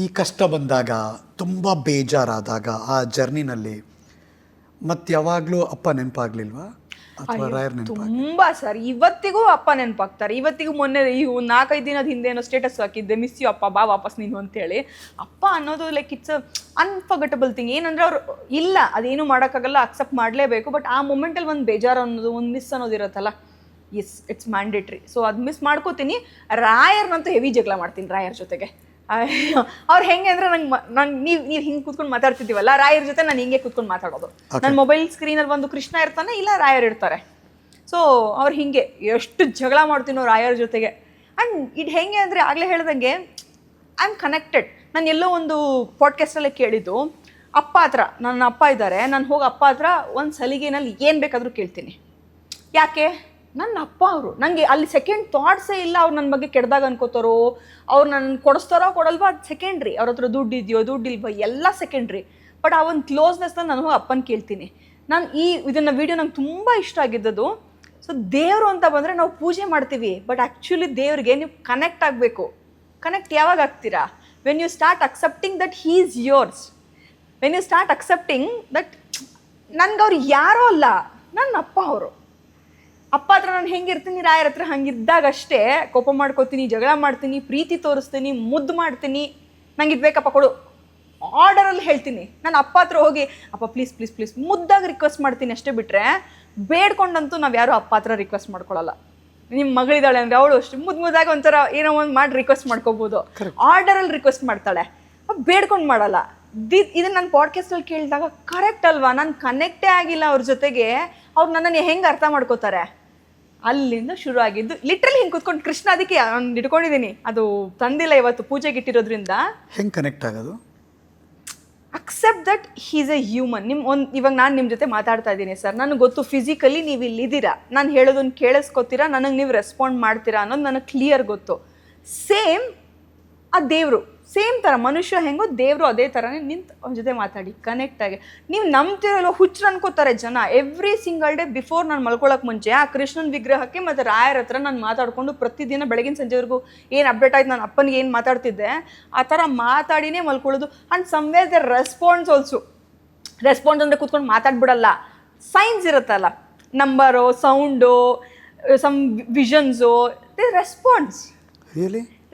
ಈ ಕಷ್ಟ ಬಂದಾಗ ತುಂಬ ಬೇಜಾರಾದಾಗ ಆ ಜರ್ನಿನಲ್ಲಿ ಮತ್ತೆ ಯಾವಾಗಲೂ ಅಪ್ಪ ನೆನಪಾಗ್ಲಿಲ್ವಾ? ಅಥವಾ ರಾಯರ್ ನೆನಪು ತುಂಬಾ ಸರ್. ಇವತ್ತಿಗೂ ಅಪ್ಪ ನೆನಪಾಗ್ತಾರೆ. ಇವತ್ತಿಗೂ ಮೊನ್ನೆ ಈ ಒಂದ್ ನಾಲ್ಕೈದು ದಿನದ ಹಿಂದೆ ಏನೋ ಸ್ಟೇಟಸ್ ಹಾಕಿದ್ದೆ. ಮಿಸ್ ಯು ಅಪ್ಪ ಬಾ ವಾಪಸ್ ನೀನು ಅಂತೇಳಿ. ಅಪ್ಪ ಅನ್ನೋದು ಲೈಕ್ ಇಟ್ಸ್ ಅನ್ಫರ್ಗಟಬಲ್ ಥಿಂಗ್ ಏನಂದ್ರೆ ಅವ್ರು ಇಲ್ಲ ಅದೇನು ಮಾಡೋಕ್ಕಾಗಲ್ಲ ಅಕ್ಸೆಪ್ಟ್ ಮಾಡಲೇಬೇಕು. ಬಟ್ ಆ ಮೂಮೆಂಟಲ್ಲಿ ಒಂದು ಬೇಜಾರು ಅನ್ನೋದು ಒಂದು ಮಿಸ್ ಅನ್ನೋದು ಇರುತ್ತಲ್ಲ? ಎಸ್ ಇಟ್ಸ್ ಮ್ಯಾಂಡೇಟ್ರಿ ಸೊ ಅದು ಮಿಸ್ ಮಾಡ್ಕೋತೀನಿ. ರಾಯರ್ನಂತೂ ಹೆವಿ ಜಗಳ ಮಾಡ್ತೀನಿ ರಾಯರ್ ಜೊತೆಗೆ. ಅವ್ರು ಹೆಂಗೆ ಅಂದ್ರೆ ನಂಗೆ ನಂಗೆ ನೀವು ನೀವು ಹಿಂಗೆ ಕೂತ್ಕೊಂಡು ಮಾತಾಡ್ತಿದ್ದೀವಲ್ಲ ರಾಯರ್ ಜೊತೆ ನಾನು ಹಿಂಗೆ ಕೂತ್ಕೊಂಡು ಮಾತಾಡೋದು. ನನ್ನ ಮೊಬೈಲ್ ಸ್ಕ್ರೀನಲ್ಲಿ ಒಂದು ಕೃಷ್ಣ ಇರ್ತಾನೆ ಇಲ್ಲ ರಾಯರ್ ಇರ್ತಾರೆ. ಸೊ ಅವ್ರು ಹಿಂಗೆ ಎಷ್ಟು ಜಗಳ ಮಾಡ್ತೀನೋ ರಾಯರ್ ಜೊತೆಗೆ. ಆ್ಯಂಡ್ ಇದು ಹೆಂಗೆ ಅಂದರೆ ಆಗಲೇ ಹೇಳ್ದಂಗೆ ಐ ಆಮ್ ಕನೆಕ್ಟೆಡ್ ನಾನು ಎಲ್ಲೋ ಒಂದು ಪಾಡ್ಕಾಸ್ಟಲ್ಲೇ ಕೇಳಿದ್ದು ಅಪ್ಪ ಹತ್ರ ನನ್ನ ಅಪ್ಪ ಇದ್ದಾರೆ ನಾನು ಹೋಗಿ ಅಪ್ಪ ಹತ್ರ ಒಂದು ಸಲಿಗೆನಲ್ಲಿ ಏನು ಬೇಕಾದರೂ ಕೇಳ್ತೀನಿ. ಯಾಕೆ? ನನ್ನ ಅಪ್ಪ ಅವರು. ನನಗೆ ಅಲ್ಲಿ ಸೆಕೆಂಡ್ ಥಾಟ್ಸೇ ಇಲ್ಲ ಅವ್ರು ನನ್ನ ಬಗ್ಗೆ ಕೆಡ್ದಾಗ ಅನ್ಕೋತಾರೋ, ಅವ್ರು ನನ್ನ ಕೊಡಿಸ್ತಾರೋ ಕೊಡಲ್ವ? ಅದು ಸೆಕೆಂಡ್ರಿ ಅವ್ರ ಹತ್ರ ದುಡ್ಡು ಇದೆಯೋ, ದುಡ್ಡು ಎಲ್ಲ ಸೆಕೆಂಡ್ರಿ ಬಟ್ ಆ ಒಂದು ಕ್ಲೋಸ್ನೆಸ್ನ ನಾನು ಅಪ್ಪನ ಕೇಳ್ತೀನಿ. ನಾನು ಈ ಇದನ್ನು ವಿಡಿಯೋ ನಂಗೆ ತುಂಬ ಇಷ್ಟ ಆಗಿದ್ದದು ಸೊ ದೇವರು ಅಂತ ಬಂದರೆ ನಾವು ಪೂಜೆ ಮಾಡ್ತೀವಿ. ಬಟ್ ಆ್ಯಕ್ಚುಲಿ ದೇವ್ರಿಗೆ ನೀವು ಕನೆಕ್ಟ್ ಆಗಬೇಕು. ಕನೆಕ್ಟ್ ಯಾವಾಗ ಆಗ್ತೀರಾ? When you start accepting that he is yours when you start accepting that ನನಗೆ ಅವ್ರು ಯಾರೋ ಅಲ್ಲ, ನನ್ನ ಅಪ್ಪ ಅವರು. ಅಪ್ಪ ಹತ್ರ ನಾನು ಹೆಂಗಿರ್ತೀನಿ ರಾಯರ ಹತ್ರ ಹಂಗಿದ್ದಾಗಷ್ಟೇ ಕೋಪ ಮಾಡ್ಕೋತೀನಿ ಜಗಳ ಮಾಡ್ತೀನಿ ಪ್ರೀತಿ ತೋರಿಸ್ತೀನಿ ಮುದ್ದು ಮಾಡ್ತೀನಿ. ನಂಗೆ ಇದು ಬೇಕಪ್ಪ ಕೊಡು. ಆರ್ಡರಲ್ಲಿ ಹೇಳ್ತೀನಿ. ನಾನು ಅಪ್ಪ ಹತ್ರ ಹೋಗಿ ಅಪ್ಪ ಪ್ಲೀಸ್ ಪ್ಲೀಸ್ ಪ್ಲೀಸ್ ಮುದ್ದಾಗಿ ರಿಕ್ವೆಸ್ಟ್ ಮಾಡ್ತೀನಿ ಅಷ್ಟೇ ಬಿಟ್ಟರೆ ಬೇಡ್ಕೊಂಡಂತೂ ನಾವು ಯಾರೂ ಅಪ್ಪ ಹತ್ರ ರಿಕ್ವೆಸ್ಟ್ ಮಾಡ್ಕೊಳ್ಳಲ್ಲ ನಿಮ್ಮ ಮಗಳಿದ್ದಾಳೆ ಅಂದರೆ ಅವಳು ಅಷ್ಟೇ. ಮುದ್ದು ಮುದ್ದಾಗಿ ಒಂಥರ ಏನೋ ಒಂದು ಮಾಡಿ ರಿಕ್ವೆಸ್ಟ್ ಮಾಡ್ಕೋಬೋದು. ಆರ್ಡರಲ್ಲಿ ರಿಕ್ವೆಸ್ಟ್ ಮಾಡ್ತಾಳೆ. ಬೇಡ್ಕೊಂಡು ಮಾಡಲ್ಲ. ದಿ ಇದನ್ನು ನಾನು ಪಾಡ್ಕಾಸ್ಟಲ್ಲಿ ಕೇಳಿದಾಗ ಕರೆಕ್ಟ್ ಅಲ್ವಾ? ನಾನು ಕನೆಕ್ಟೇ ಆಗಿಲ್ಲ ಅವ್ರ ಜೊತೆಗೆ. ಅವ್ರು ನನ್ನನ್ನು ಹೆಂಗೆ ಅರ್ಥ ಮಾಡ್ಕೋತಾರೆ? ಅಲ್ಲಿಂದ ಶುರು ಆಗಿದ್ದು ಲಿಟ್ರಲಿ ಹಿಂಗೆ ಕುತ್ಕೊಂಡು ಕೃಷ್ಣ ಅದಕ್ಕೆ ನಾನು ಇಟ್ಕೊಂಡಿದ್ದೀನಿ ಅದು ತಂದಿಲ್ಲ ಇವತ್ತು ಪೂಜೆಗೆ ಇಟ್ಟಿರೋದ್ರಿಂದ. ಹೆಂಗೆ ಕನೆಕ್ಟ್ ಆಗೋದು? Accept that he's a human ನಿಮ್ಮ ಒಂದು ಇವಾಗ ನಾನು ನಿಮ್ಮ ಜೊತೆ ಮಾತಾಡ್ತಾ ಇದ್ದೀನಿ ಸರ್. ನನಗೆ ಗೊತ್ತು ಫಿಸಿಕಲಿ ನೀವು ಇಲ್ಲಿದ್ದೀರಾ. ನಾನು ಹೇಳೋದನ್ನ ಕೇಳಿಸ್ಕೊತೀರಾ ನನಗೆ ನೀವು ರೆಸ್ಪಾಂಡ್ ಮಾಡ್ತೀರಾ ಅನ್ನೋದು ನನಗೆ ಕ್ಲಿಯರ್ ಗೊತ್ತು. ಸೇಮ್ ಆ ದೇವರು. ಸೇಮ್ ಥರ ಮನುಷ್ಯ ಹೆಂಗೋ ದೇವರು ಅದೇ ಥರನೇ ನಿಂತು ಅವ್ರ ಜೊತೆ ಮಾತಾಡಿ ಕನೆಕ್ಟ್ ಆಗಿ. ನೀವು ನಂಬ್ತಿರಲ್ಲ ಹುಚ್ಚರು ಅನ್ಕೋತಾರೆ ಜನ. ಎವ್ರಿ ಸಿಂಗಲ್ ಡೇ ಬಿಫೋರ್ ನಾನು ಮಲ್ಕೊಳ್ಳೋಕೆ ಮುಂಚೆ, ಆ ಕೃಷ್ಣನ ವಿಗ್ರಹಕ್ಕೆ ಮತ್ತು ರಾಯರ ಹತ್ರ ನಾನು ಮಾತಾಡಿಕೊಂಡು ಪ್ರತಿದಿನ ಬೆಳಗಿನ ಸಂಜೆವರೆಗೂ ಏನು ಅಪ್ಡೇಟ್ ಆಯ್ತು, ನಾನು ಅಪ್ಪನಿಗೆ ಏನು ಮಾತಾಡ್ತಿದ್ದೆ, ಆ ಥರ ಮಾತಾಡಿನೇ ಮಲ್ಕೊಳ್ಳೋದು. And somewhere the response also response ಅಂದರೆ ಕೂತ್ಕೊಂಡು ಮಾತಾಡ್ಬಿಡಲ್ಲ. ಸೈನ್ಸ್ ಇರುತ್ತಲ್ಲ. Number sound some visions they response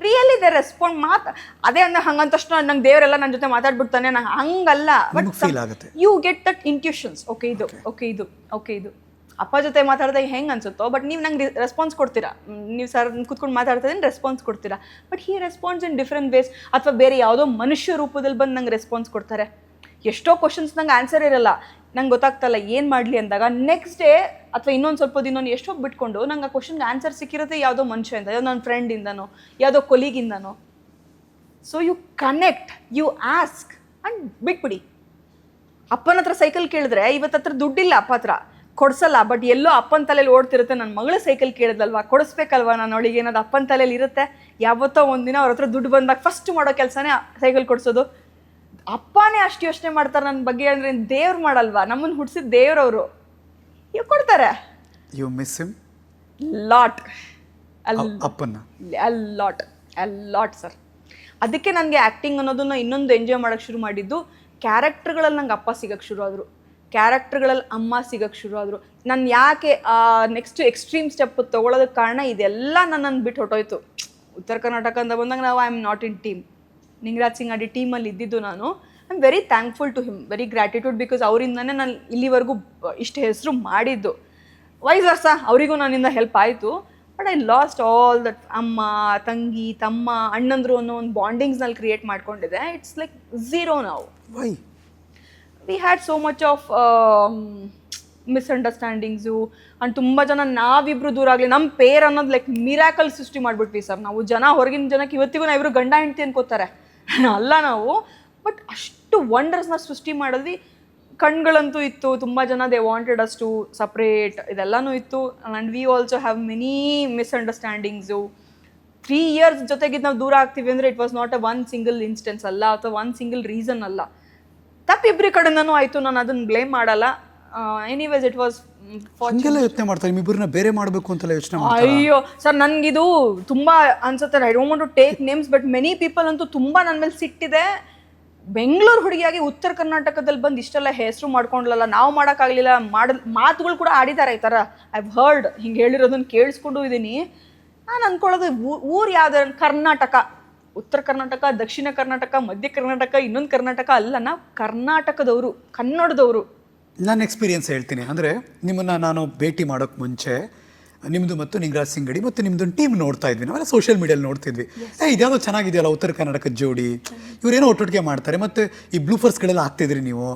really they respond ಮಾತ್ ಅದೇ ಅಂದ್ರೆ ಹಂಗಂತ ತಕ್ಷಣ ನಂಗೆ ದೇವರೆಲ್ಲ ನನ್ನ ಜೊತೆ ಮಾತಾಡ್ಬಿಡ್ತಾನೆ ನಂಗೆ ಹಂಗಲ್ಲ. ಬಟ್ ಫೀಲ್ ಆಗುತ್ತೆ. You get that intuitions okay ಇದು ಓಕೆ ಇದು ಓಕೆ ಇದು. ಅಪ್ಪ ಜೊತೆ ಮಾತಾಡಿದಾಗ ಹೆಂಗೆ ಅನ್ಸುತ್ತೋ ಬಟ್ ನೀವು ನಂಗೆ ರೆಸ್ಪಾನ್ಸ್ ಕೊಡ್ತೀರಾ? ನೀವು ಸರ್ ಕುತ್ಕೊಂಡು ಮಾತಾಡ್ತಾ ಇದ್ದೀನಿ ರೆಸ್ಪಾನ್ಸ್ ಕೊಡ್ತೀರಾ? But he response in different ways ಅಥವಾ ಬೇರೆ ಯಾವುದೋ ಮನುಷ್ಯ ರೂಪದಲ್ಲಿ ಬಂದು ನಂಗೆ ರೆಸ್ಪಾನ್ಸ್ ಕೊಡ್ತಾರೆ. ಎಷ್ಟೋ ಕ್ವಶನ್ಸ್ ನಂಗೆ ಆನ್ಸರ್ ಇರಲ್ಲ. ನಂಗೆ ಗೊತ್ತಾಗ್ತಲ್ಲ ಏನು ಮಾಡಲಿ ಅಂದಾಗ ನೆಕ್ಸ್ಟ್ ಡೇ ಅಥವಾ ಇನ್ನೊಂದು ಸ್ವಲ್ಪ ದಿನ ಎಷ್ಟೋ ಬಿಟ್ಕೊಂಡು ನಂಗೆ ಆ ಕ್ವಶನ್ಗೆ ಆನ್ಸರ್ ಸಿಕ್ಕಿರುತ್ತೆ ಯಾವುದೋ ಮನುಷ್ಯಯಿಂದ ಯಾವುದೋ ನನ್ನ ಫ್ರೆಂಡಿಂದನೋ ಯಾವುದೋ ಕೊಲೀಗಿಂದನೋ so you connect you ask and ಬಿಟ್ಬಿಡಿ. ಅಪ್ಪನ ಹತ್ರ ಸೈಕಲ್ ಕೇಳಿದ್ರೆ ಇವತ್ತು ಹತ್ರ ದುಡ್ಡಿಲ್ಲ ಅಪ್ಪ ಹತ್ರ. ಕೊಡ್ಸಲ್ಲ ಬಟ್ ಎಲ್ಲೋ ಅಪ್ಪನ ತಲೆಯಲ್ಲಿ ಓಡ್ತಿರುತ್ತೆ. ನನ್ನ ಮಗಳ ಸೈಕಲ್ ಕೇಳಿದಲ್ವಾ ಕೊಡಿಸ್ಬೇಕಲ್ವಾ? ನಾನು ಅವಳಿಗೆ ಏನಾದ್ರು ಅಪ್ಪನ ತಲೆಯಲ್ಲಿ ಇರುತ್ತೆ? ಯಾವತ್ತೋ ಒಂದಿನ ಅವ್ರ ಹತ್ರ ದುಡ್ಡು ಬಂದಾಗ ಫಸ್ಟ್ ಮಾಡೋ ಕೆಲಸನೇ ಸೈಕಲ್ ಕೊಡಿಸೋದು. ಅಪ್ಪನೇ ಅಷ್ಟು ಯೋಚನೆ ಮಾಡ್ತಾರೆ ನನ್ನ ಬಗ್ಗೆ ಅಂದರೆ ದೇವ್ರು ಮಾಡಲ್ವಾ? ನಮ್ಮನ್ನು ಹುಟ್ಟಿಸಿದ ದೇವ್ರವರು. ಇವ್ ಕೊಡ್ತಾರೆ. ಯು ಮಿಸ್ ಹಿಮ್ ಲಾಟ್ ಅಪ್ಪನ ಲಾಟ್ ಲಾಟ್ ಸರ್ ಅದಕ್ಕೆ ನನಗೆ ಆ್ಯಕ್ಟಿಂಗ್ ಅನ್ನೋದನ್ನ ಇನ್ನೊಂದು ಎಂಜಾಯ್ ಮಾಡೋಕ್ಕೆ ಶುರು ಮಾಡಿದ್ದು ಕ್ಯಾರೆಕ್ಟರ್ಗಳಲ್ಲಿ ನಂಗೆ ಅಪ್ಪ ಸಿಗೋಕ್ಕೆ ಶುರು ಆದರು. ಕ್ಯಾರೆಕ್ಟರ್ಗಳಲ್ಲಿ ಅಮ್ಮ ಸಿಗೋಕ್ಕೆ ಶುರು ಆದರು. ನಾನು ಯಾಕೆ ನೆಕ್ಸ್ಟ್ ಎಕ್ಸ್ಟ್ರೀಮ್ ಸ್ಟೆಪ್ ತೊಗೊಳೋದಕ್ಕೆ ಕಾರಣ ಇದೆಲ್ಲ ನನ್ನನ್ನು ಬಿಟ್ಟು ಹೊಟ್ಟೋಯ್ತು ಉತ್ತರ ಕರ್ನಾಟಕ ಅಂತ ಬಂದಾಗ ನಾವು I am not in team Ningaraj Singh ಅಡಿ ಟೀಮಲ್ಲಿ ಇದ್ದಿದ್ದು ನಾನು. I am very thankful to him very gratitude because ಅವರಿಂದನೇ ನಾನು ಇಲ್ಲಿವರೆಗೂ ಇಷ್ಟು ಹೆಸರು ಮಾಡಿದ್ದು. ವೈಸ್ ವರ್ಸ ಅವರಿಗೂ ನನ್ನಿಂದ ಹೆಲ್ಪ್ ಆಯಿತು. But I lost all that ಅಮ್ಮ ತಂಗಿ ತಮ್ಮ ಅಣ್ಣಂದ್ರು ಅನ್ನೋ ಒಂದು ಬಾಂಡಿಂಗ್ಸ್ನಲ್ಲಿ ಕ್ರಿಯೇಟ್ ಮಾಡ್ಕೊಂಡಿದೆ ಇಟ್ಸ್ ಲೈಕ್ ಝೀರೋ ನಾವು why we had so much of misunderstandings and ತುಂಬ ಜನ ನಾವಿಬ್ರು ದೂರ ಆಗಲಿ ನಮ್ಮ ಪೇರ್ ಅನ್ನೋದು ಲೈಕ್ ಮಿರಾಕಲ್ ಸೃಷ್ಟಿ ಮಾಡಿಬಿಟ್ವಿ ಸರ್ ನಾವು ಜನ ಹೊರಗಿನ ಜನಕ್ಕೆ ಇವತ್ತಿಗೂ ನಾವು ಇವರು ಗಂಡ ಹೆಂಡತಿ ಅನ್ಕೋತಾರೆ. ಅಲ್ಲ ನಾವು. ಬಟ್ ಅಷ್ಟು ವಂಡರ್ಸ್ನ ಸೃಷ್ಟಿ ಮಾಡಿದ್ವಿ. ಕಣ್ಗಳಂತೂ ಇತ್ತು, ತುಂಬ ಜನ they wanted us to separate ಇದೆಲ್ಲನೂ ಇತ್ತು. And we also have many misunderstandings three years ಜೊತೆಗಿದ್ದು ನಾವು ದೂರ ಆಗ್ತೀವಿ ಅಂದರೆ it was not a one single instance ಅಲ್ಲ, ಅಥವಾ ಒನ್ ಸಿಂಗಲ್ ರೀಸನ್ ಅಲ್ಲ. ತಪ್ಪಿಬ್ಬರಿ ಕಡೆಯಿಂದನೂ ಆಯಿತು, ನಾನು ಅದನ್ನು ಬ್ಲೇಮ್ ಮಾಡಲ್ಲ. ಎನಿವೇಸ್ ಇಟ್ ವಾಸ್ ಹಂಗೆಲ್ಲ ಯೋಚನೆ ಮಾಡ್ತಾರೆ ನಿಮ್ಮಿಬ್ಬರನ್ನ ಬೇರೆ ಮಾಡಬೇಕು ಅಂತೆಲ್ಲ ಯೋಚನೆ ಮಾಡ್ತಾರೆ? ಅಯ್ಯೋ ಸರ್ ನನಗಿದು ತುಂಬ ಅನ್ಸುತ್ತೆ I don't to take names but many people ಅಂತೂ ತುಂಬ ನನ್ನ ಮೇಲೆ ಸಿಟ್ಟಿದೆ. ಬೆಂಗಳೂರು ಹುಡುಗಿಯಾಗಿ ಉತ್ತರ ಕರ್ನಾಟಕದಲ್ಲಿ ಬಂದು ಇಷ್ಟೆಲ್ಲ ಹೆಸರು ಮಾಡ್ಕೊಂಡ್ಲಲ್ಲ ನಾವು ಮಾಡೋಕ್ಕಾಗಲಿಲ್ಲ ಮಾಡ ಮಾತುಗಳು ಕೂಡ ಆಡಿದ್ದಾರೆ ಈ ಥರ. ಐ ಹರ್ಡ್ ಹಿಂಗೆ ಹೇಳಿರೋದನ್ನ ಕೇಳಿಸ್ಕೊಂಡು ಇದ್ದೀನಿ ನಾನು ಅಂದ್ಕೊಳ್ಳೋದು ಊರು ಯಾವ್ದು? ಕರ್ನಾಟಕ. ಉತ್ತರ ಕರ್ನಾಟಕ ದಕ್ಷಿಣ ಕರ್ನಾಟಕ ಮಧ್ಯ ಕರ್ನಾಟಕ ಇನ್ನೊಂದು ಕರ್ನಾಟಕ ಅಲ್ಲ ನಾವು ಕರ್ನಾಟಕದವರು ಕನ್ನಡದವರು. ನನ್ನ ಎಕ್ಸ್ಪೀರಿಯೆನ್ಸ್ ಹೇಳ್ತೀನಿ. ಅಂದರೆ ನಿಮ್ಮನ್ನು ನಾನು ಭೇಟಿ ಮಾಡೋಕ್ಕೆ ಮುಂಚೆ ನಿಮ್ಮದು ಮತ್ತು ನಿಂಗರಾಜ್ ಸಿಂಗಡಿ ಮತ್ತು ನಿಮ್ಮದೊಂದು ಟೀಮ್ ನೋಡ್ತಾ ಇದ್ವಿ. ನಾವೆಲ್ಲ ಸೋಷಿಯಲ್ ಮೀಡಿಯಲ್ಲಿ ನೋಡ್ತಿದ್ವಿ. ಏ ಇದ್ಯಾವುದೋ ಚೆನ್ನಾಗಿದೆಯಲ್ಲ ಉತ್ತರ ಕರ್ನಾಟಕದ ಜೋಡಿ. ಇವರೇನೋ ಒಟ್ಟೊಟ್ಟಿಗೆ ಮಾಡ್ತಾರೆ ಮತ್ತು ಈ ಬ್ಲೂಫರ್ಸ್ಗಳೆಲ್ಲ ಹಾಕ್ತಿದ್ರಿ ನೀವು.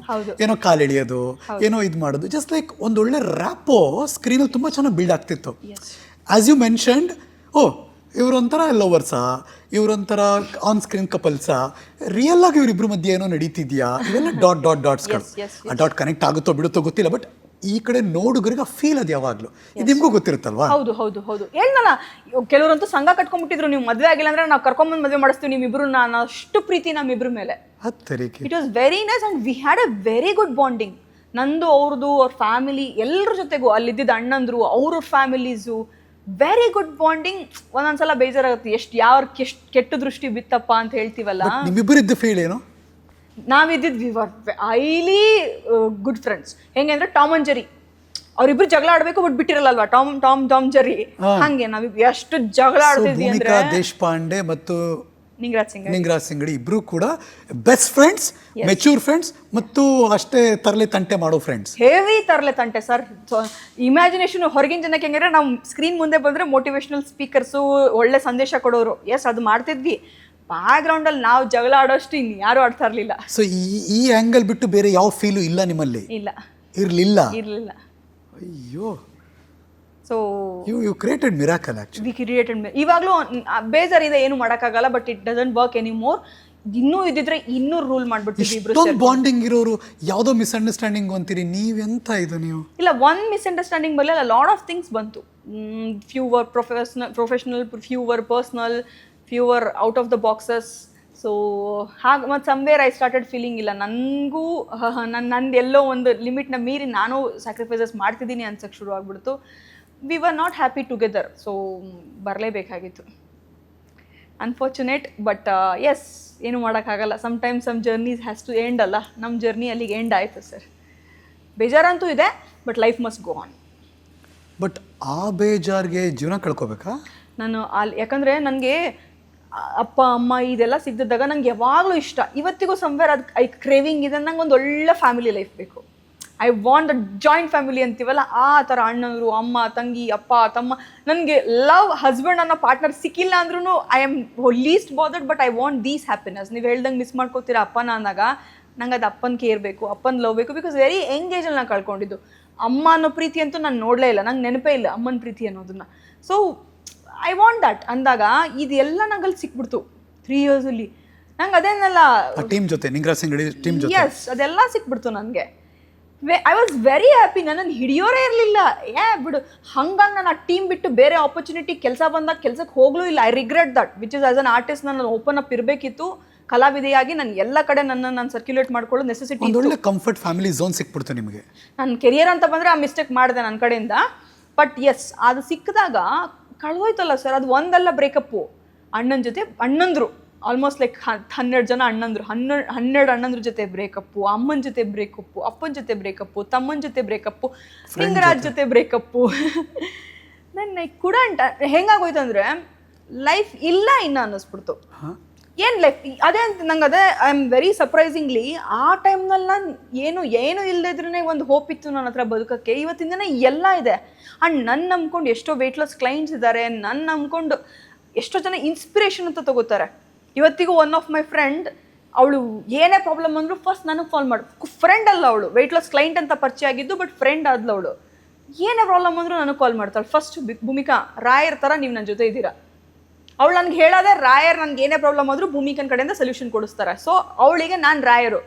ಏನೋ ಕಾಲು ಎಳಿಯೋದು ಏನೋ ಇದು ಮಾಡೋದು. ಜಸ್ಟ್ ಲೈಕ್ ಒಂದೊಳ್ಳೆ ರ್ಯಾಪೋ ಸ್ಕ್ರೀನಲ್ಲಿ ತುಂಬ ಚೆನ್ನಾಗಿ ಬಿಲ್ಡ್ ಆಗ್ತಿತ್ತು. ಆಸ್ ಯು ಮೆನ್ಷನ್ಡ್ ಓ ಇವರೊಂಥರ ಲವರ್ಸಾ? ಇವರೊಂಥರ ಆನ್ ಸ್ಕ್ರೀನ್ ಕಪಲ್ಸಾ ರಿಯಲ್ ಆಗಿ ಇವರಿಬ್ಬರ ಮಧ್ಯೆ ಏನೋ ನಡೀತಿದ್ಯಾ? ಇವೆಲ್ಲ ಡಾಟ್ ಡಾಟ್ ಡಾಟ್ಸ್ಗಳು ಆ ಡಾಟ್ ಕನೆಕ್ಟ್ ಆಗುತ್ತೋ ಬಿಡುತ್ತೋ ಗೊತ್ತಿಲ್ಲ ಬಟ್ ಈ ಕಡೆ ನೋಡುಗರಿಗೆ ಫೀಲ್ ಅದು ಯಾವಾಗಲೂ. ಇದು ನಿಮಗೂ ಗೊತ್ತಿರುತ್ತಲ್ವಾ? ಹೌದು ಹೌದು ಹೌದು. ಹೇಳ್ನಲ್ಲ ಕೆಲವರಂತೂ ಸಂಘ ಕಟ್ಕೊಂಡ್ಬಿಟ್ಟಿದ್ರು ನೀವು ಮದುವೆ ಆಗಿಲ್ಲ ಅಂದ್ರೆ ನಾವು ಕರ್ಕೊಂಬಂದು ಮದುವೆ ಮಾಡಿಸ್ತೀವಿ ನಿಮ್ಮಿಬ್ರು ನಾನು ಅಷ್ಟು ಪ್ರೀತಿ ನಮ್ಮಿಬ್ರ ಮೇಲೆ. ಹತ್ತರಿಕೆ it was very nice and we had a very good bonding ನಂದು ಅವ್ರದ್ದು ಅವ್ರ ಫ್ಯಾಮಿಲಿ ಎಲ್ಲರ ಜೊತೆಗೂ ಅಲ್ಲಿದ್ದಿದ್ದ ಅಣ್ಣಂದ್ರು ಅವ್ರ ಫ್ಯಾಮಿಲೀಸು ವೆರಿ ಗುಡ್ ಬಾಂಡಿಂಗ್ ಒಂದೊಂದ್ಸಲ ಬೇಜಾರಾಗುತ್ತೆ. ಎಷ್ಟು ಯಾವ ಕೆಟ್ಟ ದೃಷ್ಟಿ ಬಿತ್ತಪ್ಪ ಅಂತ ಹೇಳ್ತೀವಲ್ಲ? ನಿಮ್ಮಿಬ್ಬರಿದ್ದ ಫೀಲ್ ಏನು? ನಾವಿದ್ದಿದ್ we were highly good friends ಹೆಂಗೆ ಅಂದ್ರೆ ಟಾಮ್ ಅಂಡ್ ಜೆರಿ ಅವ್ರಿಬ್ರು ಜಗಳ ಆಡ್ಬೇಕು ಬಟ್ ಬಿಟ್ಟಿರಲ್ಲ ಅಲ್ವಾ ಟಾಮ್ ಟಾಮ್ ಟಾಮ್ ಜರಿ ಹಂಗೆ ನಾವ್ ಎಷ್ಟು ಜಗಳ ಆಡ್ತಿದ್ವಿ ಅಂದ್ರೆ ದೇಶಪಾಂಡೆ ಮತ್ತು ನಿಂಗರಾಜ್ ಸಿಂಗ್. ನಿಂಗರಾಜ್ ಸಿಂಗಡಿ ಇಬ್ರು ಕೂಡ ಬೆಸ್ಟ್ ಫ್ರೆಂಡ್ಸ್ ಮೆಚೂರ್ ಫ್ರೆಂಡ್ಸ್ ಮತ್ತು ಅಷ್ಟೇ ತರಲೆ ತಂಟೆ ಮಾಡೋ ಫ್ರೆಂಡ್ಸ್ ಹೆವಿ ತರಲೆ ತಂಟೆ ಸರ್ ಇಮ್ಯಾಜಿನೇಷನ್ ಹೊರಗಿನ ಜನಕ್ಕೆ ಹೆಂಗಂದ್ರೆ ನಾವು ಸ್ಕ್ರೀನ್ ಮುಂದೆ ಬಂದ್ರೆ ಮೋಟಿವೇಶನಲ್ ಸ್ಪೀಕರ್ಸು ಒಳ್ಳೆ ಸಂದೇಶ ಕೊಡೋರು. ಎಸ್ ಅದು ಮಾಡ್ತಿದ್ವಿ. ಬ್ಯಾಕ್ಗ್ರೌಂಡ್ ಅಲ್ಲಿ ನಾವು ಜಗಳ ಆಡೋಷ್ಟು ಇನ್ನು ಯಾರು ಆಡ್ತಾ ಇರಲಿಲ್ಲ. ಸೊ ಈ ಈ ಆ್ಯಂಗಲ್ ಬಿಟ್ಟು ಬೇರೆ ಯಾವ ಫೀಲು ಇಲ್ಲ ನಿಮ್ಮಲ್ಲಿ? ಇಲ್ಲ. ಇರಲಿಲ್ಲ? ಇರಲಿಲ್ಲ. ಅಯ್ಯೋ. So you you created miracle actually we created ಇವಾಗಲೂ ಬೇಜಾರಿದೆ ಏನು ಮಾಡೋಕ್ಕಾಗಲ್ಲ but it doesn't work any more ಇನ್ನೂ ಇದ್ದಿದ್ರೆ ಇನ್ನೂ ರೂಲ್ ಇಷ್ಟೊಂದು ಬಾಂಡಿಂಗ್ ಇರೋರು ಯಾವುದೋ ಮಿಸ್ಅಂಡರ್ಸ್ಟ್ಯಾಂಡಿಂಗ್ ಅಂತೀರಿ? ನೀವೆಂತ ಇದು ನೀವು? ಇಲ್ಲ ಒನ್ ಮಿಸ್ಅಂಡರ್ಸ್ಟ್ಯಾಂಡಿಂಗ್ ಬರಲಿಲ್ಲ ಲಾಟ್ ಆಫ್ ಥಿಂಗ್ಸ್ ಬಂತು. Few were professional professional few were personal few were out of the boxes so ಹಾಗೆ ಮತ್ತು ಸಮ್ವೇರ್ ಐ ಸ್ಟಾರ್ಟೆಡ್ ಫೀಲಿಂಗ್ ಇಲ್ಲ. ನನಗೂ ನನ್ನ ನಂದು ಎಲ್ಲೋ ಒಂದು ಲಿಮಿಟ್ನ ಮೀರಿ ನಾನು ಸ್ಯಾಕ್ರಿಫೈಸಸ್ ಮಾಡ್ತಿದ್ದೀನಿ ಅನ್ಸಕ್ಕೆ ಶುರು ಆಗ್ಬಿಡ್ತು. We were not happy together so ಬರಲೇಬೇಕಾಗಿತ್ತು. Unfortunate but yes ಏನು ಮಾಡೋಕ್ಕಾಗಲ್ಲ. Sometimes some journeys has to end ಅಲ್ಲ. ನಮ್ಮ ಜರ್ನಿ ಅಲ್ಲಿಗೆ ಎಂಡ್ ಆಯಿತು ಸರ್ ಬೇಜಾರಂತೂ ಇದೆ but life must go on but ಆ ಬೇಜಾರ್ಗೆ ಜೀವನ ಕಳ್ಕೊಬೇಕಾ? ನಾನು ಅಲ್ಲಿ ಯಾಕಂದರೆ ನನಗೆ ಅಪ್ಪ ಅಮ್ಮ ಇದೆಲ್ಲ ಸಿಗ್ದಿದ್ದಾಗ ನಂಗೆ ಯಾವಾಗಲೂ ಇಷ್ಟ. ಇವತ್ತಿಗೂ ಸಂವೇರ್ ಅದು ಐ ಕ್ರೇವಿಂಗ್ ಇದೆ ನಂಗೆ ಒಂದು ಒಳ್ಳೆ ಫ್ಯಾಮಿಲಿ ಲೈಫ್ ಬೇಕು. I want the joint family ಅಂತೀವಲ್ಲ ಆ ಥರ ಅಣ್ಣವರು ಅಮ್ಮ ತಂಗಿ ಅಪ್ಪ ತಮ್ಮ ನನಗೆ ಲವ್ ಹಸ್ಬೆಂಡ್ ಅನ್ನೋ ಪಾರ್ಟ್ನರ್ ಸಿಕ್ಕಿಲ್ಲ ಅಂದ್ರೂ I am least bothered but I want these happiness ನೀವು ಹೇಳ್ದಂಗೆ ಮಿಸ್ ಮಾಡ್ಕೋತೀರಾ ಅಪ್ಪನ ಅಂದಾಗ ನಂಗೆ ಅದು ಅಪ್ಪನ ಕೇರ್ ಬೇಕು ಅಪ್ಪನ ಲವ್ ಬೇಕು ಬಿಕಾಸ್ ವೆರಿ ಎಂಗೇಜಲ್ಲಿ ನಾನು ಕಳ್ಕೊಂಡಿದ್ದು. ಅಮ್ಮ ಅನ್ನೋ ಪ್ರೀತಿ ಅಂತೂ ನಾನು ನೋಡಲೇ ಇಲ್ಲ ನಂಗೆ ನೆನಪೇ ಇಲ್ಲ ಅಮ್ಮನ ಪ್ರೀತಿ ಅನ್ನೋದನ್ನು. ಸೊ ಐ ವಾಂಟ್ ದಟ್ ಅಂದಾಗ ಇದೆಲ್ಲ ನಂಗಲ್ಲಿ ಸಿಕ್ಬಿಡ್ತು. ತ್ರೀ ಇಯರ್ಸಲ್ಲಿ ನಂಗೆ ಅದೇನೆಲ್ಲ ಟೀಮ್ ಜೊತೆ ನಿಂಗ್ರಾಸ್ ಟೀಮ್ ಜೊತೆ? ಎಸ್ ಅದೆಲ್ಲ ಸಿಕ್ಬಿಡ್ತು ನನಗೆ. ಐ ವಾಸ್ ವೆರಿ ಹ್ಯಾಪಿ ನನ್ನನ್ನು ಹಿಡಿಯೋರೇ ಇರಲಿಲ್ಲ. ಏ ಬಿಡು. ಹಂಗಾಗಿ ನಾನು ಆ ಟೀಮ್ ಬಿಟ್ಟು ಬೇರೆ ಆಪರ್ಚುನಿಟಿ ಕೆಲಸ ಬಂದಾಗ ಕೆಲಸಕ್ಕೆ ಹೋಗಲೂ ಇಲ್ಲ. I regret that which is as an artist ನಾನು ಓಪನ್ ಅಪ್ ಇರಬೇಕಿತ್ತು. ಕಲಾವಿದೆಯಾಗಿ ನಾನು ಎಲ್ಲ ಕಡೆ ನನ್ನ ನಾನು ಸರ್ಕ್ಯುಲೇಟ್ ಮಾಡ್ಕೊಳ್ಳೋ ನೆಸೆಸಿಟಿ ಒಳ್ಳೆ ಕಂಫರ್ಟ್ ಫ್ಯಾಮಿಲಿ ಝೋನ್ ಸಿಕ್ಬಿಡ್ತು ನಿಮಗೆ. ನನ್ನ ಕೆರಿಯರ್ ಅಂತ ಬಂದರೆ ಆ ಮಿಸ್ಟೇಕ್ ಮಾಡಿದೆ ನನ್ನ ಕಡೆಯಿಂದ. ಬಟ್ ಎಸ್ ಅದು ಸಿಕ್ಕಿದಾಗ ಕಳೆದೋಯ್ತಲ್ಲ ಸರ್ ಅದು ಒಂದಲ್ಲ ಬ್ರೇಕಪ್ಪು ಅಣ್ಣನ ಜೊತೆ ಅಣ್ಣಂದ್ರು. ಆಲ್ಮೋಸ್ಟ್ ಲೈಕ್ ಹನ್ನೆರಡು ಜನ ಅಣ್ಣಂದ್ರು. ಹನ್ನೆರಡು ಹನ್ನೆರಡು ಅಣ್ಣಂದ್ರ ಜೊತೆ ಬ್ರೇಕಪ್ಪು ಅಮ್ಮನ ಜೊತೆ ಬ್ರೇಕಪ್ಪು ಅಪ್ಪನ ಜೊತೆ ಬ್ರೇಕಪ್ಪು ತಮ್ಮನ ಜೊತೆ ಬ್ರೇಕಪ್ಪು ಲಿಂಗರಾಜ್ ಜೊತೆ. ಬ್ರೇಕಪ್ಪು ನನ್ನ ಕುಡಂಟ ಹೆಂಗಾಗೋಯ್ತು ಅಂದ್ರೆ ಲೈಫ್ ಇಲ್ಲ ಇನ್ನ ಅನ್ನಿಸ್ಬಿಡ್ತು. ಏನ್ ಲೈಫ್ ಅದೇ ಅಂತ ನಂಗೆ ಅದೇ ಐ ಆಮ್ ವೆರಿ ಸರ್ಪ್ರೈಸಿಂಗ್ಲಿ ಆ ಟೈಮ್ನಲ್ಲಿ ನಾನು ಏನು ಏನು ಇಲ್ಲದಿದ್ರೇ ಒಂದು ಹೋಪ್ ಇತ್ತು ನನ್ನ ಹತ್ರ ಬದುಕಕ್ಕೆ. ಇವತ್ತಿಂದನೇ ದಿನ ಎಲ್ಲ ಇದೆ. ಆ್ಯಂಡ್ ನನ್ನ ನಂಬ್ಕೊಂಡು ಎಷ್ಟೋ ವೆಯ್ಟ್ ಲಾಸ್ ಕ್ಲೈಂಟ್ಸ್ ಇದ್ದಾರೆ ನನ್ನ ನಂಬ್ಕೊಂಡು ಎಷ್ಟೋ ಜನ ಇನ್ಸ್ಪಿರೇಷನ್ ಅಂತ ತಗೋತಾರೆ. ಇವತ್ತಿಗೂ ಒನ್ ಆಫ್ ಮೈ ಫ್ರೆಂಡ್ ಅವಳು ಏನೇ ಪ್ರಾಬ್ಲಮ್ ಅಂದರೂ ಫಸ್ಟ್ ನನಗೆ ಕಾಲ್ ಮಾಡು. ಫ್ರೆಂಡ್ ಅಲ್ಲ ಅವಳು ವೆಯ್ಟ್ ಲಾಸ್ ಕ್ಲೈಂಟ್ ಅಂತ ಪರಿಚಯ ಆಗಿದ್ದು ಬಟ್ ಫ್ರೆಂಡ್ ಆದ್ಲು ಅವಳು. ಏನೇ ಪ್ರಾಬ್ಲಮ್ ಅಂದರೂ ನನಗೆ ಕಾಲ್ ಮಾಡ್ತಾಳೆ. ಫಸ್ಟ್ ಭೂಮಿಕಾ, ರಾಯರ್ ಥರ ನೀವು ನನ್ನ ಜೊತೆ ಇದ್ದೀರಾ? ಅವಳು ನನಗೆ ಹೇಳೋದೆ ರಾಯರ್ ನನಗೆ ಏನೇ ಪ್ರಾಬ್ಲಮ್ ಆದರೂ ಭೂಮಿಕನ್ ಕಡೆಯಿಂದ ಸೊಲ್ಯೂಷನ್ ಕೊಡಿಸ್ತಾರೆ. ಸೊ ಅವಳಿಗೆ ನಾನು ರಾಯರು.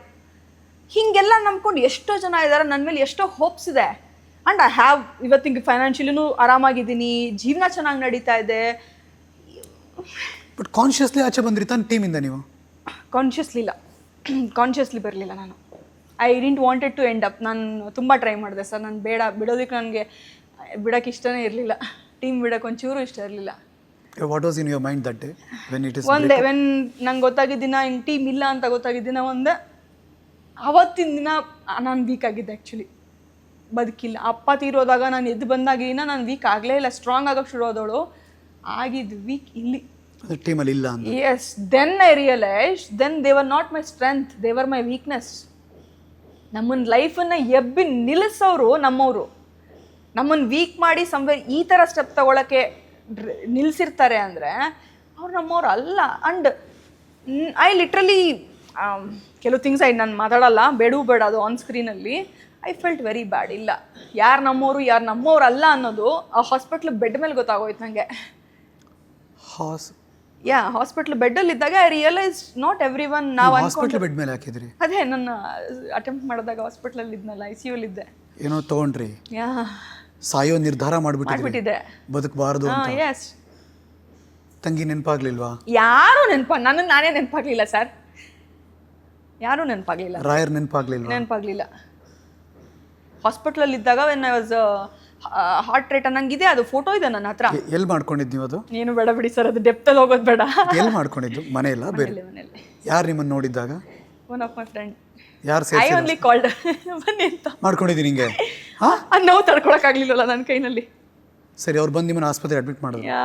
ಹೀಗೆಲ್ಲ ನಂಬ್ಕೊಂಡು ಎಷ್ಟೋ ಜನ ಇದ್ದಾರೆ ನನ್ನ ಮೇಲೆ ಎಷ್ಟೋ ಹೋಪ್ಸ್ ಇದೆ. ಆ್ಯಂಡ್ ಐ ಹ್ಯಾವ್ ಇವತ್ತಿಗೆ ಫೈನಾನ್ಷಿಯಲಿನೂ ಆರಾಮಾಗಿದ್ದೀನಿ, ಜೀವನ ಚೆನ್ನಾಗಿ ನಡೀತಾ ಇದೆ. ಬಟ್ ಕಾನ್ಷಿಯಸ್ಲಿ ಆಚೆ ಬಂದ್ರಿ ತಾನು ಟೀಮಿಂದ ನೀವು? ಕಾನ್ಷಿಯಸ್ಲಿ ಇಲ್ಲ. ಕಾನ್ಷಿಯಸ್ಲಿ ಬರಲಿಲ್ಲ ನಾನು. I didn't wanted to end up ನಾನು ತುಂಬ ಟ್ರೈ ಮಾಡಿದೆ ಸರ್. ನಾನು ಬೇಡ. ಬಿಡೋದಕ್ಕೆ ನನಗೆ ಬಿಡೋಕ್ಕೆ ಇಷ್ಟನೇ ಇರಲಿಲ್ಲ. ಟೀಮ್ ಬಿಡೋಕೆ ಒಂಚೂರು ಇಷ್ಟ ಇರಲಿಲ್ಲ. What was in your mind that day when it is ಒಂದೇ ವೆನ್ ನಂಗೆ ಗೊತ್ತಾಗಿದ್ದಿನ ಇನ್ನು ಟೀಮ್ ಇಲ್ಲ ಅಂತ ಗೊತ್ತಾಗಿದ್ದಿನ ಒಂದು ಅವತ್ತಿನ ದಿನ ನಾನು ವೀಕ್ ಆಗಿದ್ದೆ ಆ್ಯಕ್ಚುಲಿ ಬದುಕಿಲ್ಲ. ಅಪ್ಪ ತೀರೋದಾಗ ನಾನು ಎದ್ದು ಬಂದಾಗಿನ ನಾನು ವೀಕ್ ಆಗಲೇ ಇಲ್ಲ. ಸ್ಟ್ರಾಂಗ್ ಆಗೋಕ್ಕೆ ಶುರು ಆದವಳು ಆಗಿದ್ದು ವೀಕ್ ಇಲ್ಲಿ. ಟೀಮಲ್ಲಿ ಇಲ್ಲ ಅಂತ yes then I realise then they were not my strength they were my weakness ನಮ್ಮನ್ನ ಲೈಫನ್ನು ಎಬ್ಬಿ ನಿಲ್ಲಿಸೋರು ನಮ್ಮವರು. ನಮ್ಮನ್ನು ವೀಕ್ ಮಾಡಿ ಸಂವೇರ್ ಈ ಥರ ಸ್ಟೆಪ್ ತಗೊಳಕ್ಕೆ ನಿಲ್ಲಿಸಿರ್ತಾರೆ ಅಂದರೆ ಅವ್ರು ನಮ್ಮವ್ರು ಅಲ್ಲ. ಅಂಡ್ ಐ ಲಿಟ್ರಲಿ ಕೆಲವು ಥಿಂಗ್ಸ್ ಐ ನಾನು ಮಾತಾಡಲ್ಲ ಬೇಡೂ ಬೇಡ ಅದು ಆನ್ ಸ್ಕ್ರೀನಲ್ಲಿ ಐ ಫೆಲ್ಟ್ ವೆರಿ ಬ್ಯಾಡ್ ಇಲ್ಲ. ಯಾರು ನಮ್ಮವರು ಯಾರು ನಮ್ಮವ್ರು ಅಲ್ಲ ಅನ್ನೋದು ಆ ಹಾಸ್ಪಿಟ್ಲ್ ಬೆಡ್ ಮೇಲೆ ಗೊತ್ತಾಗೋಯ್ತು ನನಗೆ ಹಾಸ್ ಯಾ ಹಾಸ್ಪಿಟಲ್ ಬೆಡ್ ಅಲ್ಲಿ ಇದ್ದಾಗ I realise not everyone ನಾವು ಹಾಸ್ಪಿಟಲ್ ಬೆಡ್ ಮೇಲೆ ಹಾಕಿದ್ರಿ? ಅದೇ ನನ್ನ ಅಟೆಂಪ್ಟ್ ಮಾಡಿದಾಗ ಹಾಸ್ಪಿಟ್ಲಲ್ಲಿ ಇದ್ನಲ್ಲ ಐ ಸಿ ಯು ಇದ್ದೆ. ಏನೋ ತಗೊಂಡ್ರಿ. ಯಾ ಸಾಯೋ ನಿರ್ಧಾರ ಮಾಡ್ಬಿಟ್ಟಿದ್ದೆ. ಬದುಕಬಾರ್ದು ಅಂತ. ಎಸ್ ತಂಗಿ ನೆನಪಾಗ್ಲಿಲ್ವಾ? ಯಾರು ನೆನಪ ನನ್ನ ನಾನೇ ನೆನಪಾಗ್ಲಿಲ್ಲ ಸರ್ ಯಾರು ನೆನಪಾಗ್ಲಿಲ್ಲ. ರಾಯರ್ ನೆನಪಾಗ್ಲಿಲ್ಲ. ನೆನಪಾಗ್ಲಿಲ್ಲ ಹಾಸ್ಪಿಟ್ಲಲ್ಲಿ ಇದ್ದಾಗ when I was heart rate ನಂಗಿದೆ ಅದು ಫೋಟೋ ಇದೆ ನನ್ನ ಹತ್ರ. ಎಲ್ಲಿ ಮಾಡ್ಕೊಂಡಿದ್ದು ನೀವು ಅದು? ಏನು ಬೇಡ ಬಿಡಿ ಸರ್ ಅದು ಡೆಪ್ತಲ್ಲಿ ಹೋಗೋದು ಬೇಡ. ಎಲ್ಲಿ ಮಾಡ್ಕೊಂಡಿದ್ದು? ಮನೆಯಲ್ಲ? ಬೇರೆ? ಮನೆಯಲ್ಲಿ ಯಾರು ನಿಮ್ಮನ್ನು ನೋಡಿದ್ದಾಗ? ಒನ್ ಆಫ್ ಮೈ ಫ್ರೆಂಡ್ ಯಾರು ಐ ಓನ್ಲಿ ಕಾಲ್ಡ್ ಬನ್ನಿ ಅಂತ. ಮಾಡ್ಕೊಂಡಿದ್ದೀನಿ ಹಿಂಗೆ ಆ ಅದು ನೋವು ತಡ್ಕೊಳಕ್ಕಾಗ್ಲಿಲ್ಲಲ್ಲ ನನ್ನ ಕೈನಲ್ಲಿ. ಸರಿ ಅವ್ರು ಬಂದು ನಿಮ್ಮನ್ನ ಆಸ್ಪತ್ರೆ ಅಡ್ಮಿಟ್ ಮಾಡಿದ್ರು. ಯಾ.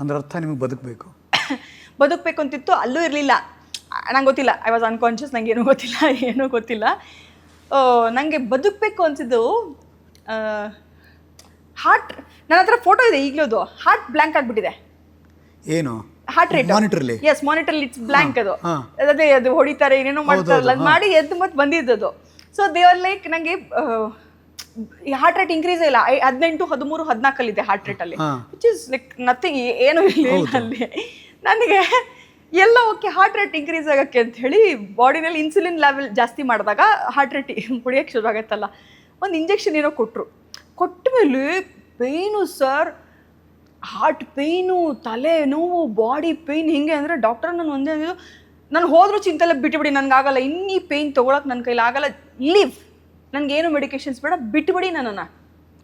ಅಂದ್ರೆ ಅರ್ಥ ನಿಮಗೆ ಬದುಕಬೇಕು. ಬದುಕಬೇಕು ಅಂತಿತ್ತು ಅಲ್ಲೂ ಇರಲಿಲ್ಲ. ನಂಗೆ ಗೊತ್ತಿಲ್ಲ ಐ ವಾಸ್ ಅನ್ಕಾನ್ಷಿಯಸ್ ನಂಗೆ ಏನೂ ಗೊತ್ತಿಲ್ಲ ಏನೂ ಗೊತ್ತಿಲ್ಲ. ನನಗೆ ಬದುಕಬೇಕು ಅನ್ಸಿದ್ದು ಹಾರ್ಟ್ ನನ್ನ ಹತ್ರ ಫೋಟೋ ಇದೆ ಈಗಲೂ ಅದು. ಹಾರ್ಟ್ ಬ್ಲ್ಯಾಂಕ್ ಆಗಿಬಿಟ್ಟಿದೆ. ಏನು? ಹಾರ್ಟ್ ರೇಟ್ ಮಾನಿಟರ್ಲಿ ಎಸ್ ಮಾನಿಟರ್ಲಿ ಇಟ್ಸ್ ಬ್ಲ್ಯಾಂಕ್ ಅದು. ಅದೇ ಅದು ಹೊಡಿತಾರೆ ಏನೇನೋ ಮಾಡ್ತಾರಲ್ಲ ಅದು ಮಾಡಿ ಎದ್ದು ಮತ್ತೆ ಬಂದಿದ್ದದು ಸೊ ದೇವರ್ ಲೈಕ್ ನನಗೆ ಹಾರ್ಟ್ ರೇಟ್ ಇನ್ಕ್ರೀಸ್ ಇಲ್ಲ. ಹದಿನೆಂಟು ಹದಿಮೂರು ಹದಿನಾಲ್ಕಲ್ಲಿದೆ ಹಾರ್ಟ್ ರೇಟ್ ಅಲ್ಲಿ. ವಿಚ್ ಇಸ್ ಲೈಕ್ ನಥಿಂಗ್ ಏನು ಇಲ್ಲ ಅಲ್ಲಿ. ನನಗೆ ಎಲ್ಲ ಓಕೆ ಹಾರ್ಟ್ ರೇಟ್ ಇನ್ಕ್ರೀಸ್ ಆಗಕ್ಕೆ ಅಂತ ಹೇಳಿ ಬಾಡಿನಲ್ಲಿ ಇನ್ಸುಲಿನ್ ಲೆವೆಲ್ ಜಾಸ್ತಿ ಮಾಡಿದಾಗ ಹಾರ್ಟ್ ರೇಟ್ ಹೊಡಿಯೋಕ್ಕೆ ಶುರು ಆಗತ್ತಲ್ಲ ಒಂದು ಇಂಜೆಕ್ಷನ್ ಏನೋ ಕೊಟ್ಟರು ಕೊಟ್ಟ ಮೇಲೆ ಪೇಯ್ನು ಸರ್ ಹಾರ್ಟ್ ಪೇಯ್ನು ತಲೆ ನೋವು ಬಾಡಿ ಪೇಯ್ನ್ ಹಿಂಗೆ ಅಂದರೆ ಡಾಕ್ಟರ್ ನಾನು ಒಂದೇ ಅಂದಿದ್ದು ನಾನು ಹೋದರೂ ಚಿಂತೆಲ್ಲ ಬಿಟ್ಟುಬಿಡಿ ನನಗಾಗಲ್ಲ. ಇನ್ನೀ ಪೇಯ್ನ್ ತೊಗೊಳಕ್ಕೆ ನನ್ನ ಕೈಲಿ ಆಗಲ್ಲ. ಲೀವ್ ನನಗೇನು ಮೆಡಿಕೇಶನ್ಸ್ ಬೇಡ ಬಿಟ್ಬಿಡಿ ನನ್ನನ್ನು.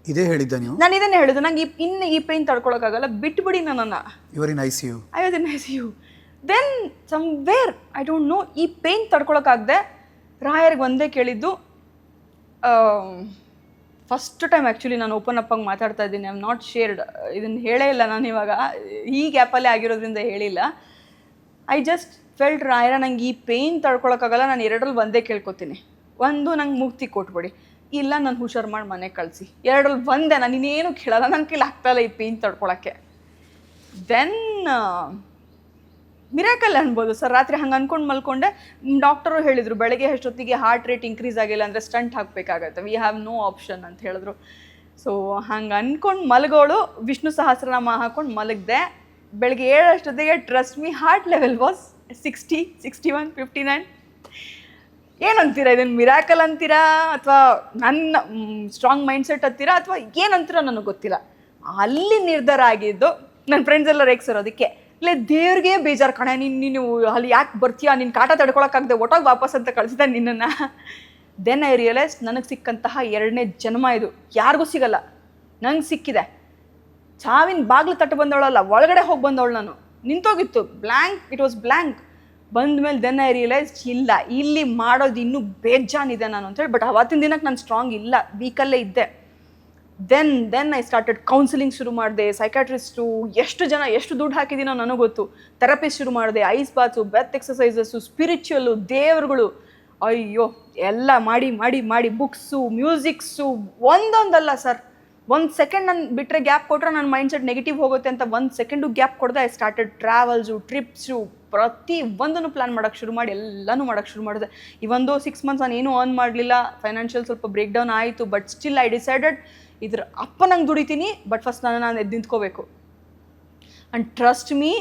ಇದೇ ಹೇಳಿದ್ದೆ ನೀವು? ನಾನು ಇದನ್ನೇ ಹೇಳಿದ್ದು. ನಂಗೆ ಈ ಇನ್ನು ಈ ಪೇಯ್ನ್ ತಡ್ಕೊಳಕ್ಕಾಗಲ್ಲ ಬಿಟ್ಬಿಡಿ ನನ್ನನ್ನು. ಇವರಿನ್ I C U I was in I C U then somewhere I don't know ಈ ಪೇಯ್ನ್ ತಡ್ಕೊಳಕ್ಕಾಗದೆ ರಾಯರ್ಗೆ ಒಂದೇ ಕೇಳಿದ್ದು ಫಸ್ಟ್ ಟೈಮ್ ಆ್ಯಕ್ಚುಲಿ ನಾನು ಓಪನ್ ಅಪ್ ಆಗಿ ಮಾತಾಡ್ತಾ ಇದ್ದೀನಿ. ಐ ಆಮ್ ನಾಟ್ ಶೇರ್ಡ್ ಇದನ್ನು ಹೇಳೇ ಇಲ್ಲ ನಾನು ಇವಾಗ. ಈ ಗ್ಯಾಪಲ್ಲೇ ಆಗಿರೋದ್ರಿಂದ ಹೇಳಿಲ್ಲ. ಐ ಜಸ್ಟ್ ಫೆಲ್ಟ್ ರಾಯರ ನಂಗೆ ಈ ಪೇಯ್ನ್ ತಡ್ಕೊಳಕ್ಕಾಗಲ್ಲ. ನಾನು ಎರಡರಲ್ಲಿ ಒಂದೇ ಕೇಳ್ಕೊತೀನಿ. ಒಂದು, ನಂಗೆ ಮುಕ್ತಿ ಕೊಟ್ಬಿಡಿ. ಇಲ್ಲ, ನಾನು ಹುಷಾರು ಮಾಡಿ ಮನೆಗೆ ಕಳಿಸಿ. ಎರಡರಲ್ಲಿ ಒಂದೇ. ನಾನು ಇನ್ನೇನು ಕೇಳಲ್ಲ. ನನ್ನ ಕೈಲಿ ಆಗ್ತಾಯಿಲ್ಲ ಈ ಪೇಯ್ನ್ ತಡ್ಕೊಳಕ್ಕೆ. ದೆನ್ ಮಿರಾಕಲ್ ಅನ್ಬೋದು ಸರ್ ರಾತ್ರಿ ಹಂಗೆ ಅನ್ಕೊಂಡು ಮಲ್ಕೊಂಡೆ ಡಾಕ್ಟರು ಹೇಳಿದರು, ಬೆಳಗ್ಗೆ ಅಷ್ಟೊತ್ತಿಗೆ ಹಾರ್ಟ್ ರೇಟ್ ಇನ್ಕ್ರೀಸ್ ಆಗಿಲ್ಲ ಅಂದರೆ ಸ್ಟಂಟ್ ಹಾಕಬೇಕಾಗತ್ತೆ. ವಿ ಹ್ಯಾವ್ ನೋ ಆಪ್ಷನ್ ಅಂತ ಹೇಳಿದ್ರು. ಸೊ ಹಂಗೆ ಅಂದ್ಕೊಂಡು ಮಲಗೋಳು, ವಿಷ್ಣು ಸಹಸ್ರನಾಮ ಹಾಕ್ಕೊಂಡು ಮಲಗಿದೆ, ಬೆಳಗ್ಗೆ ಏಳಷ್ಟೊತ್ತಿಗೆ trust me heart level was sixty sixty one fifty nine ಏನಂತೀರಾ ಇದನ್ನು ಮಿರಾಕಲ್ ಅಂತೀರಾ ಅಥವಾ ನನ್ನ ಸ್ಟ್ರಾಂಗ್ ಮೈಂಡ್ ಸೆಟ್ ಅಂತೀರಾ ಅಥವಾ ಏನಂತೀರಾ ನನಗೆ ಗೊತ್ತಿಲ್ಲ. ಅಲ್ಲಿ ನಿರ್ಧಾರ ಆಗಿದ್ದು ನನ್ನ ಫ್ರೆಂಡ್ಸ್ ಎಲ್ಲ ರೇಗ್ಸರೋದಕ್ಕೆ ಇಲ್ಲೇ ದೇವ್ರಿಗೆ ಬೇಜಾರು ಕಣೆ, ನೀನು ನೀನು ಅಲ್ಲಿ ಯಾಕೆ ಬರ್ತೀಯಾ? ನಿನ್ನ ಕಾಟ ತಡ್ಕೊಳಕ್ಕಾಗದೆ ಒಟ್ಟಾಗಿ ವಾಪಸ್ ಅಂತ ಕಳಿಸಿದೆ ನಿನ್ನನ್ನು. ದೆನ್ ಐ ರಿಯಲೈಸ್ ನನಗೆ ಸಿಕ್ಕಂತಹ ಎರಡನೇ ಜನ್ಮ ಇದು. ಯಾರಿಗೂ ಸಿಗಲ್ಲ. ನಂಗೆ ಸಿಕ್ಕಿದೆ. ಚಾವಿನ ಬಾಗಿಲು ತಟ್ಟು ಬಂದವಳಲ್ಲ, ಒಳಗಡೆ ಹೋಗಿ ಬಂದವಳು ನಾನು. ನಿಂತೋಗಿತ್ತು. ಬ್ಲ್ಯಾಂಕ್ ಇಟ್ ವಾಸ್ ಬ್ಲ್ಯಾಂಕ್ ಬಂದ ಮೇಲೆ ದೆನ್ ಐ ರಿಯಲೈಸ್ ಇಲ್ಲ, ಇಲ್ಲಿ ಮಾಡೋದು ಇನ್ನೂ ಬೇಜಾನಿದೆ ನಾನು ಅಂತೇಳಿ ಬಟ್ ಅವತ್ತಿನ ದಿನಕ್ಕೆ ನಾನು ಸ್ಟ್ರಾಂಗ್ ಇಲ್ಲ. ವೀಕಲ್ಲೇ ಇದ್ದೆ. Then then I started counselling ಶುರು ಮಾಡಿದೆ ಸೈಕ್ಯಾಟ್ರಿಸ್ಟು ಎಷ್ಟು ಜನ, ಎಷ್ಟು ದುಡ್ಡು ಹಾಕಿದ್ದೀನೋ ನನಗೆ ಗೊತ್ತು. ಥೆರಪಿಸ್ಟ್ ಶುರು ಮಾಡಿದೆ ಐಸ್ ಬಾತ್ಸು ಬೆತ್ ಎಕ್ಸಸೈಸಸ್ಸು ಸ್ಪಿರಿಚುವಲ್ಲು ದೇವರುಗಳು. ಅಯ್ಯೋ, ಎಲ್ಲ ಮಾಡಿ ಮಾಡಿ ಮಾಡಿ ಬುಕ್ಸು ಮ್ಯೂಸಿಕ್ಸು ಒಂದೊಂದಲ್ಲ ಸರ್ ಒಂದು ಸೆಕೆಂಡ್ ನಾನು ಬಿಟ್ಟರೆ ಗ್ಯಾಪ್ ಕೊಟ್ಟರೆ ನನ್ನ ಮೈಂಡ್ಸೆಟ್ ನೆಗೆಟಿವ್ ಹೋಗುತ್ತೆ ಅಂತ ಒಂದು ಸೆಕೆಂಡು ಗ್ಯಾಪ್ ಕೊಡದೆ ಐ ಸ್ಟಾರ್ಟೆಡ್ ಟ್ರಾವೆಲ್ಸು ಟ್ರಿಪ್ಸು ಪ್ರತಿ ಒಂದನ್ನು ಪ್ಲ್ಯಾನ್ ಮಾಡೋಕ್ಕೆ ಶುರು ಮಾಡಿ, ಎಲ್ಲನೂ ಮಾಡೋಕ್ಕೆ ಶುರು ಮಾಡಿದೆ. ಇವೊಂದು ಸಿಕ್ಸ್ ಮಂತ್ಸ್ ನಾನು ಏನೂ ಅರ್ನ್ ಮಾಡಲಿಲ್ಲ ಫೈನಾನ್ಷಿಯಲ್ ಸ್ವಲ್ಪ ಬ್ರೇಕ್ ಡೌನ್ ಆಯಿತು ಬಟ್ ಸ್ಟಿಲ್ ಐ ಡಿಸೈಡೆಡ್ ಇದ್ರ ಅಪ್ಪ ನಂಗೆ ದುಡಿತೀನಿ ಬಟ್ ಫಸ್ಟ್ ನಾನು ನಾನು ಎದ್ದು ನಿಂತ್ಕೋಬೇಕು. ಆ್ಯಂಡ್ ಟ್ರಸ್ಟ್ ಮೀ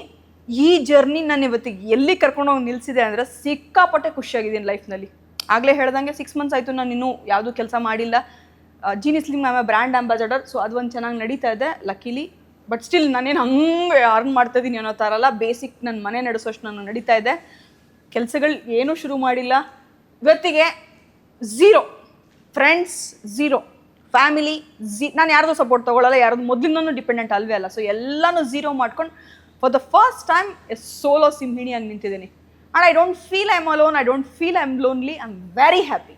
ಈ ಜರ್ನಿ ನಾನು ಇವತ್ತಿಗೆ ಎಲ್ಲಿ ಕರ್ಕೊಂಡೋಗಿ ನಿಲ್ಲಿಸಿದೆ ಅಂದರೆ ಸಿಕ್ಕಾಪಟ್ಟೆ ಖುಷಿಯಾಗಿದ್ದೀನಿ ಲೈಫ್ನಲ್ಲಿ ಆಗಲೇ ಹೇಳ್ದಂಗೆ ಸಿಕ್ಸ್ ಮಂತ್ಸ್ ಆಯಿತು, ನಾನು ಇನ್ನೂ ಯಾವುದೂ ಕೆಲಸ ಮಾಡಿಲ್ಲ. Jeeni slim brand ambassador so ಅದು ಒಂದು ಚೆನ್ನಾಗಿ ನಡೀತಾ ಇದೆ ಲಕ್ಕಿಲಿ ಬಟ್ ಸ್ಟಿಲ್ ನಾನೇನು ಹಂಗೆ ಅರ್ನ್ ಮಾಡ್ತಾ ಇದ್ದೀನಿ ಅನ್ನೋ ಥರ ಅಲ್ಲ ಬೇಸಿಕ್ ನನ್ನ ಮನೆ ನಡೆಸೋಷ್ಟು ನಾನು ನಡೀತಾ ಇದೆ. ಕೆಲಸಗಳು ಏನೂ ಶುರು ಮಾಡಿಲ್ಲ. ಇವತ್ತಿಗೆ ಝೀರೋ ಫ್ರೆಂಡ್ಸ್ ಝೀರೋ ಫ್ಯಾಮಿಲಿ ಜಿ ನಾನು ಯಾರ್ದು ಸಪೋರ್ಟ್ ತೊಗೊಳ್ಳಲ್ಲ ಯಾರ್ದು ಮೊದಲಿಂದನೂ ಡಿಪೆಂಡೆಂಟ್ ಅಲ್ವೇ ಅಲ್ಲ. ಸೊ ಎಲ್ಲನೂ ಝೀರೋ ಮಾಡ್ಕೊಂಡು for the first time a solo ಸಿಂಹಿಣಿಯಾಗಿ ನಿಂತಿದ್ದೀನಿ. And I don't feel I am alone I don't feel I am lonely I am very happy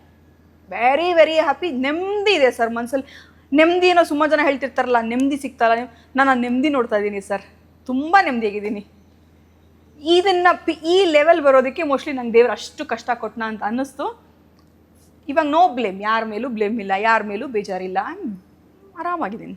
very very happy ನೆಮ್ಮದಿ ಇದೆ ಸರ್ ಮನಸ್ಸಲ್ಲಿ ನೆಮ್ಮದಿ ಏನೋ ಸುಮಾರು ಜನ ಹೇಳ್ತಿರ್ತಾರಲ್ಲ, ನೆಮ್ಮದಿ ಸಿಗ್ತಾರಲ್ಲ ನೀವು ನಾನು ಆ ನೆಮ್ಮದಿ ನೋಡ್ತಾ ಇದ್ದೀನಿ ಸರ್. ತುಂಬ ನೆಮ್ಮದಿಯಾಗಿದ್ದೀನಿ. ಇದನ್ನು ಪಿ, ಈ ಲೆವೆಲ್ ಬರೋದಕ್ಕೆ ಮೋಸ್ಟ್ಲಿ ನಂಗೆ ದೇವ್ರು ಅಷ್ಟು ಕಷ್ಟ ಕೊಟ್ಟನ ಅಂತ ಅನ್ನಿಸ್ತು. ಇವಾಗ ನೋ ಬ್ಲೇಮ್ ಯಾರ ಮೇಲೂ ಬ್ಲೇಮ್ ಇಲ್ಲ ಯಾರ ಮೇಲೂ ಬೇಜಾರಿಲ್ಲ ಆರಾಮಾಗಿದ್ದೀನಿ.